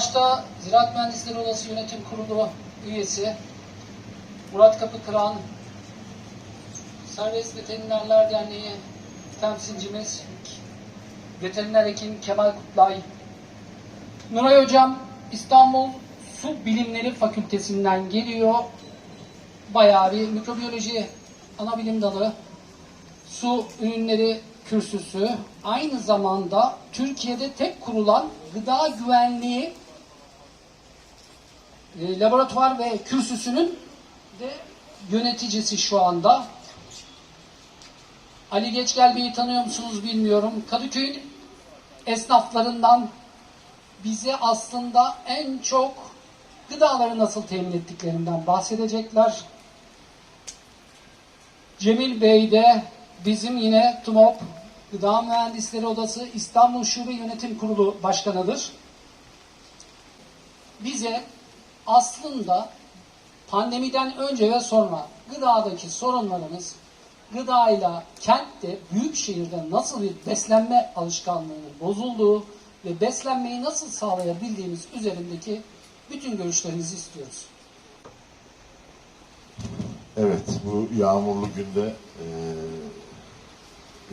Başta Ziraat Mühendisleri Odası Yönetim Kurulu üyesi Murat Kapıkıran, Serbest Veterinerler Derneği temsilcimiz Veteriner Hekim Kemal Kutlay, Nuray Hocam İstanbul Su Bilimleri Fakültesinden geliyor. Bayağı bir mikrobiyoloji ana bilim dalı, su ürünleri kürsüsü, aynı zamanda Türkiye'de tek kurulan gıda güvenliği e, laboratuvar ve kürsüsünün de yöneticisi şu anda. Ali Geçgel Bey'i tanıyor musunuz bilmiyorum. Kadıköy'ün esnaflarından bize aslında en çok gıdaları nasıl temin ettiklerinden bahsedecekler. Cemil Bey de bizim yine TUMOP Gıda Mühendisleri Odası İstanbul Şube Yönetim Kurulu Başkanıdır. Bize aslında pandemiden önce ve sonra gıdadaki sorunlarımız, gıdayla kentte, büyük şehirde nasıl bir beslenme alışkanlığının bozulduğu ve beslenmeyi nasıl sağlayabildiğimiz üzerindeki bütün görüşlerinizi istiyoruz. Evet, bu yağmurlu günde e,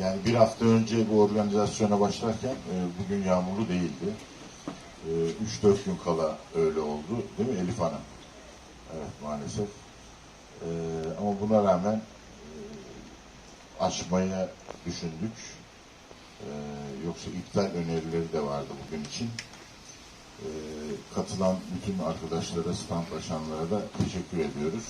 yani bir hafta önce bu organizasyona başlarken e, bugün yağmurlu değildi. E, 3-4 gün kala öyle oldu. Değil mi Elif Hanım? Evet maalesef. E, ama buna rağmen e, açmaya düşündük. E, yoksa iptal önerileri de vardı bugün için. E, katılan bütün arkadaşlara, standlaşanlara da teşekkür ediyoruz.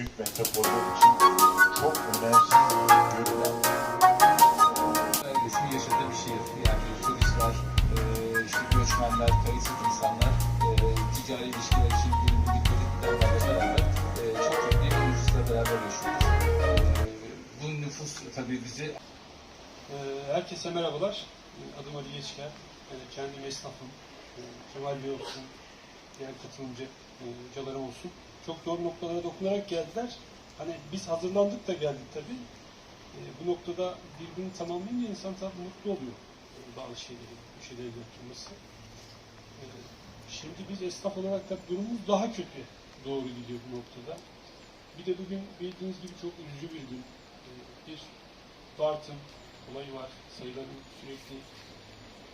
Büyük metropoller için çok önemsiz görülen Öylesini yaşadığı bir şehir. Yani turistler, e, işte göçmenler, kayıtsız insanlar, e, ticari ilişkiler için birlikteliklerle beraber e, çok çok büyük bir nüfusla beraber yaşıyoruz. E, bu nüfus tabii bizi Ee, Herkese merhabalar. Adım Ali Geçker. Ee, Kendim esnafım. Ee, Kemal Bey olsun, diğer katılımcı e, hocalarım olsun. Çok doğru noktalara dokunarak geldiler. Hani biz hazırlandık da geldik tabii. Ee, Bu noktada birbirini tamamlayınca insan tabii mutlu oluyor. Ee, Bazı şeyleri, bir şeyleri götürmesi. Ee, Şimdi biz esnaf olarak da durumumuz daha kötü doğru gidiyor bu noktada. Bir de bugün bildiğiniz gibi çok üzücü bir gün. Ee, Bir Bartın olayı var. Sayıların sürekli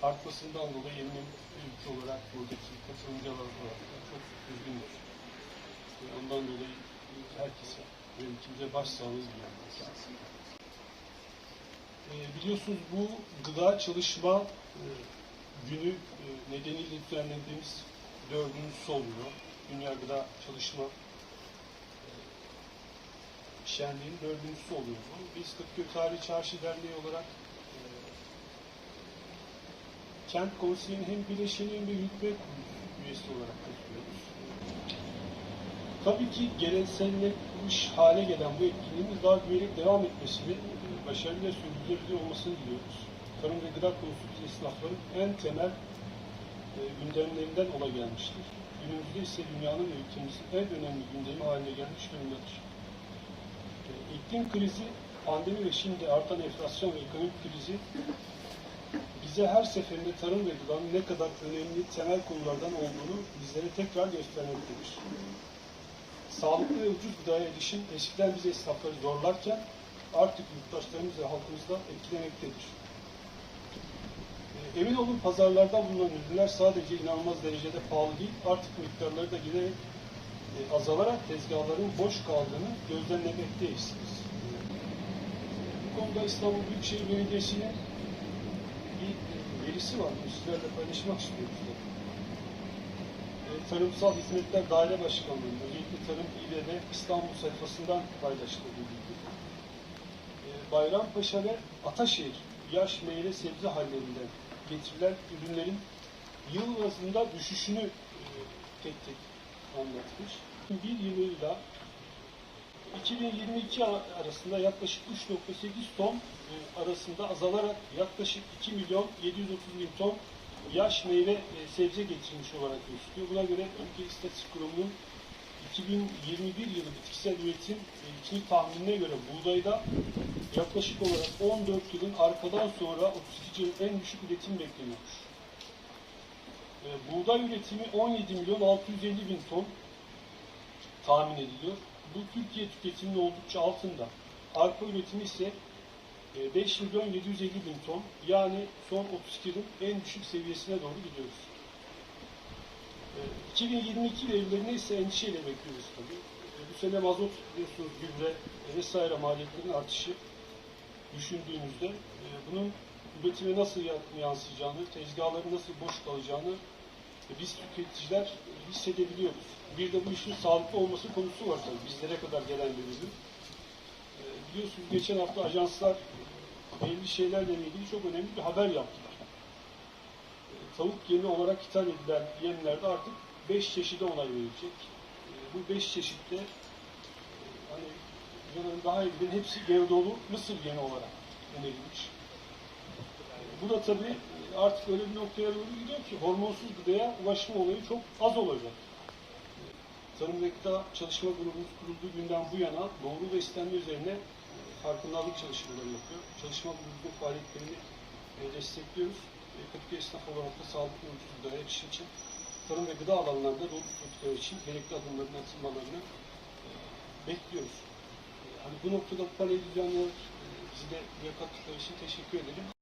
artmasından dolayı eminim ülke olarak buradaki katılımcılar olarak çok üzgünüz. Ondan dolayı herkese ülkemize başsağlığı diliyorum. Ee, biliyorsunuz bu gıda çalışma e, günü e, nedeniyle düzenlediğimiz dördüncüsü oluyor. Dünya Gıda Çalışma şenliğin dördüncüsü oluyor bu. Biz Kırkköy Tarihi Çarşı Derneği olarak e, kent konseyinin hem bileşeni hem de kurulu üyesi olarak katılıyoruz. Tabii ki gelenselleşmiş hale gelen bu etkinliğimiz daha güvenlik devam etmesini, başarılı ve sürdürülebilir olmasını diliyoruz. Tarım ve gıda konusundaki esnafların en temel e, gündemlerinden ola gelmiştir. Günümüzde ise dünyanın ve ülkemizin en önemli gündemi haline gelmiş durumdadır. E, İklim krizi, pandemi ve şimdi artan enflasyon ve ekonomik krizi bize her seferinde tarım ve gıdanın ne kadar önemli temel konulardan olduğunu bizlere tekrar göstermektedir. Sağlıklı ve ucuz gıdaya erişim eskiden biz esnafları zorlarken artık yurttaşlarımız ve halkımızı da etkilemektedir. E, Emin olun pazarlarda bulunan ürünler sadece inanılmaz derecede pahalı değil, artık miktarları da giderek e, azalarak tezgahların boş kaldığını gözlemlemekteyiz. Bu konuda İstanbul Büyükşehir Belediyesi'nin bir verisi var. Sizlerle paylaşmak istiyoruz. Tarımsal Hizmetler Daire Başkanlığı'nın özellikle Tarım İBB İstanbul sayfasından paylaştığı bilgi. E, Bayrampaşa ve Ataşehir yaş meyve sebze hallerinden getirilen ürünlerin yıl bazında düşüşünü e, tek tek anlatmış. Bir yılıyla 2022 arasında yaklaşık 3.8 ton e, arasında azalarak yaklaşık 2 milyon 730 bin ton yaş meyve e, sebze getirmiş olarak gözüküyor. Buna göre Türkiye İstatistik Kurumu'nun 2021 yılı bitkisel üretim e, TÜİK tahminine göre buğdayda yaklaşık olarak 14 yılın arkadan sonra 32 yılın en düşük üretim bekleniyormuş. E, buğday üretimi 17 milyon 650 bin ton tahmin ediliyor. Bu Türkiye tüketiminin oldukça altında. Arpa üretimi ise 5 milyon 750 bin ton. Yani son 32 yılın en düşük seviyesine doğru gidiyoruz. E, 2022 verilerine ise endişeyle bekliyoruz tabii. E, Bu sene mazot biliyorsunuz gübre vesaire maliyetlerin artışı düşündüğümüzde e, bunun üretime nasıl ya- yansıyacağını, tezgahların nasıl boş kalacağını e, biz tüketiciler hissedebiliyoruz. Bir de bu işin sağlıklı olması konusu var tabii bizlere kadar gelen bir ürün. E, Biliyorsunuz geçen hafta ajanslar belli şeylerle ilgili çok önemli bir haber yaptılar. E, Tavuk yemi olarak ithal edilen yemlerde artık 5 çeşide onay verilecek. E, Bu 5 çeşitte e, hani Canım daha bilen hepsi Gevdolu Mısır yemi olarak önerilmiş. E, Bu da tabii artık öyle bir noktaya doğru gidiyor ki hormonsuz gıdaya ulaşma olayı çok az olacak. E, Tarım ve Gıda Çalışma Grubumuz kurulduğu günden bu yana doğru beslenme üzerine e, farkındalık çalışmaları yapıyor. Çalışma grubunun faaliyetlerini e, destekliyoruz. E, Kadıköy esnaf olarak da sağlıklı ve ucuz gıdaya erişim için tarım ve gıda alanlarında doğru politikalar için gerekli adımların atılmalarını e, bekliyoruz. Hani bu noktada panel düzenler e, bizi de buraya için teşekkür ederim.